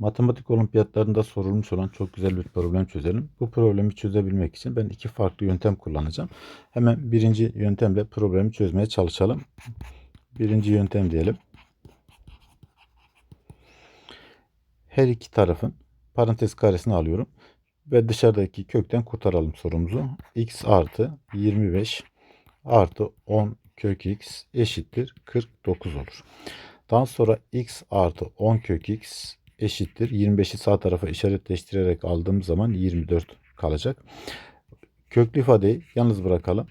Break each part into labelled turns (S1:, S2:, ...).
S1: Matematik olimpiyatlarında sorulmuş olan çok güzel bir problem çözelim. Bu problemi çözebilmek için ben iki farklı yöntem kullanacağım. Hemen birinci yöntemle problemi çözmeye çalışalım. Birinci yöntem diyelim. Her iki tarafın parantez karesini alıyorum. Ve dışarıdaki kökten kurtaralım sorumuzu. x artı 25 artı 10 kök x eşittir 49 olur. Daha sonra x artı 10 kök x eşittir. 25'i sağ tarafa işaretleştirerek aldığım zaman 24 kalacak. Köklü ifadeyi yalnız bırakalım.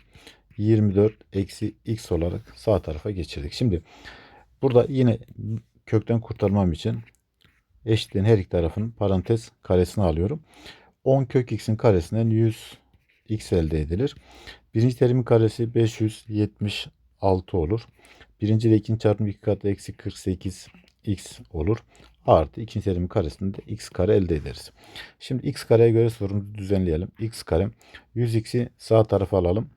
S1: 24 eksi x olarak sağ tarafa geçirdik. Şimdi burada yine kökten kurtarmam için eşitliğin her iki tarafının parantez karesini alıyorum. 10 kök x'in karesinden 100 x elde edilir. Birinci terimin karesi 576 olur. Birinci ile ikinci çarpımı 2 katı eksi 48 x olur. Artı ikinci terimin karesinde x kare elde ederiz. Şimdi x kareye göre sorumuzu düzenleyelim. x kare 100x'i sağ tarafa alalım.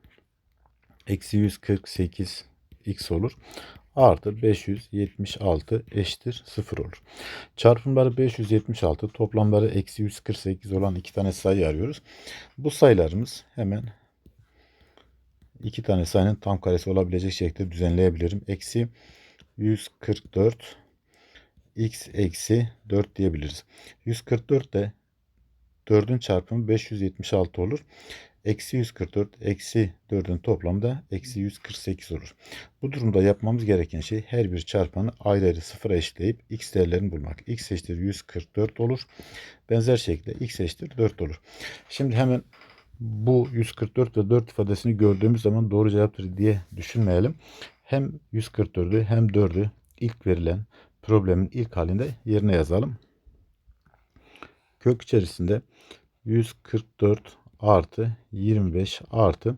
S1: Eksi 148 x olur. Artı 576 eşittir 0 olur. Çarpımları 576 toplamları eksi 148 olan iki tane sayı arıyoruz. Bu sayılarımız hemen iki tane sayının tam karesi olabilecek şekilde düzenleyebilirim. Eksi 144 x eksi 4 diyebiliriz. 144 de 4'ün çarpımı 576 olur. Eksi 144 eksi 4'ün toplamı da eksi 148 olur. Bu durumda yapmamız gereken şey her bir çarpanı ayrı ayrı sıfıra eşitleyip x değerlerini bulmak. x eşittir 144 olur. Benzer şekilde x eşittir 4 olur. Şimdi hemen bu 144 ve 4 ifadesini gördüğümüz zaman doğru cevaptır diye düşünmeyelim. Hem 144'ü hem 4'ü ilk verilen problemin ilk halinde yerine yazalım. Kök içerisinde 144 artı 25 artı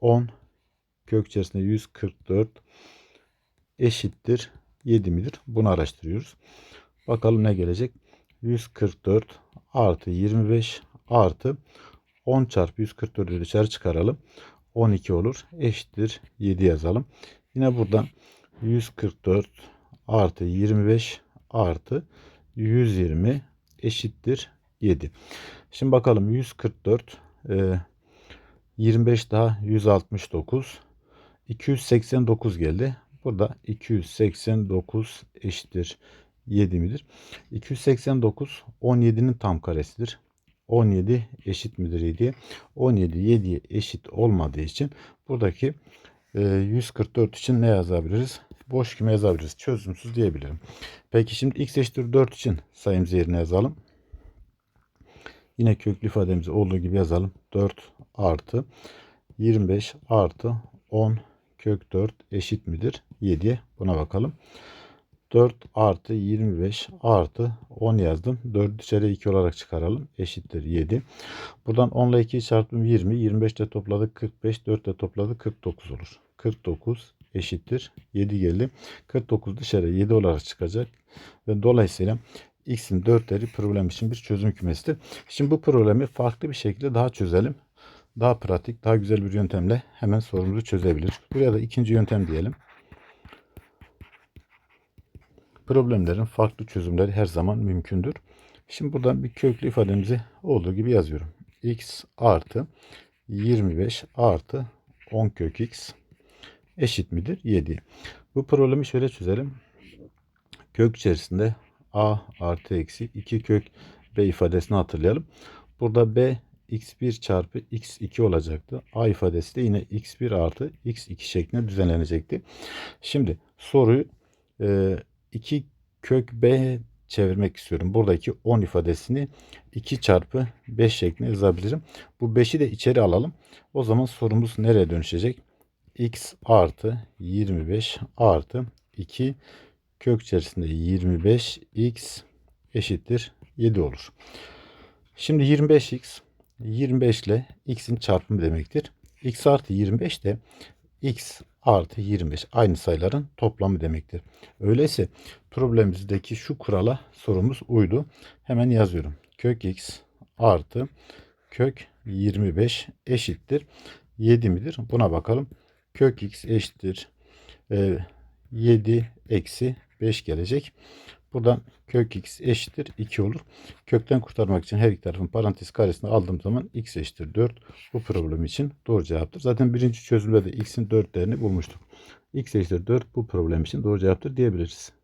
S1: 10 kök içerisinde 144 eşittir 7 midir? Bunu araştırıyoruz. Bakalım ne gelecek? 144 artı 25 artı 10 çarpı 144'ü dışarı çıkaralım. 12 olur. Eşittir 7 yazalım. Yine buradan 144 artı 25 artı 120 eşittir 7. Şimdi bakalım 144 e, 25 daha 169 289 geldi. Burada 289 eşittir 7 midir? 289 17'nin tam karesidir. 17 eşit midir 7'ye? 17 7'ye eşit olmadığı için buradaki e, 144 için ne yazabiliriz? Boş küme yazabiliriz. Çözümsüz diyebilirim. Peki şimdi x eşittir 4 için sayımızı yerine yazalım. Yine köklü ifademizi olduğu gibi yazalım. 4 artı 25 artı 10 kök 4 eşit midir? 7'ye buna bakalım. 4 artı 25 artı 10 yazdım. 4 dışarıya 2 olarak çıkaralım. Eşittir 7. Buradan 10 ile 2 çarptım 20. 25 ile topladık 45. 4 ile topladık 49 olur. 49 eşittir 7 geldi. 49 dışarıya 7 olarak çıkacak. Ve dolayısıyla x'in 4'leri problem için bir çözüm kümesidir. Şimdi bu problemi farklı bir şekilde daha çözelim. Daha pratik, daha güzel bir yöntemle hemen sorumuzu çözebiliriz. Buraya da ikinci yöntem diyelim. Problemlerin farklı çözümleri her zaman mümkündür. Şimdi buradan bir köklü ifademizi olduğu gibi yazıyorum. x artı 25 artı 10 kök x eşit midir? 7. Bu problemi şöyle çözelim. Kök içerisinde a artı eksi 2 kök b ifadesini hatırlayalım. Burada b x1 çarpı x2 olacaktı. A ifadesi de yine x1 artı x2 şeklinde düzenlenecekti. Şimdi soruyu 2 e, kök b çevirmek istiyorum. Buradaki 10 ifadesini 2 çarpı 5 şeklinde yazabilirim. Bu 5'i de içeri alalım. O zaman sorumuz nereye dönüşecek? X artı 25 artı 2 kök içerisinde 25x eşittir 7 olur. Şimdi 25x 25 ile x'in çarpımı demektir. x artı 25 de x artı 25 aynı sayıların toplamı demektir. Öyleyse problemimizdeki şu kurala sorumuz uydu. Hemen yazıyorum. Kök x artı kök 25 eşittir 7 midir? Buna bakalım. Kök x eşittir e, 7 eksi 5 gelecek. Buradan kök x eşittir 2 olur. Kökten kurtarmak için her iki tarafın parantez karesini aldığım zaman x eşittir 4. Bu problem için doğru cevaptır. Zaten birinci çözümde de x'in 4 değerini bulmuştuk. x eşittir 4 bu problem için doğru cevaptır diyebiliriz.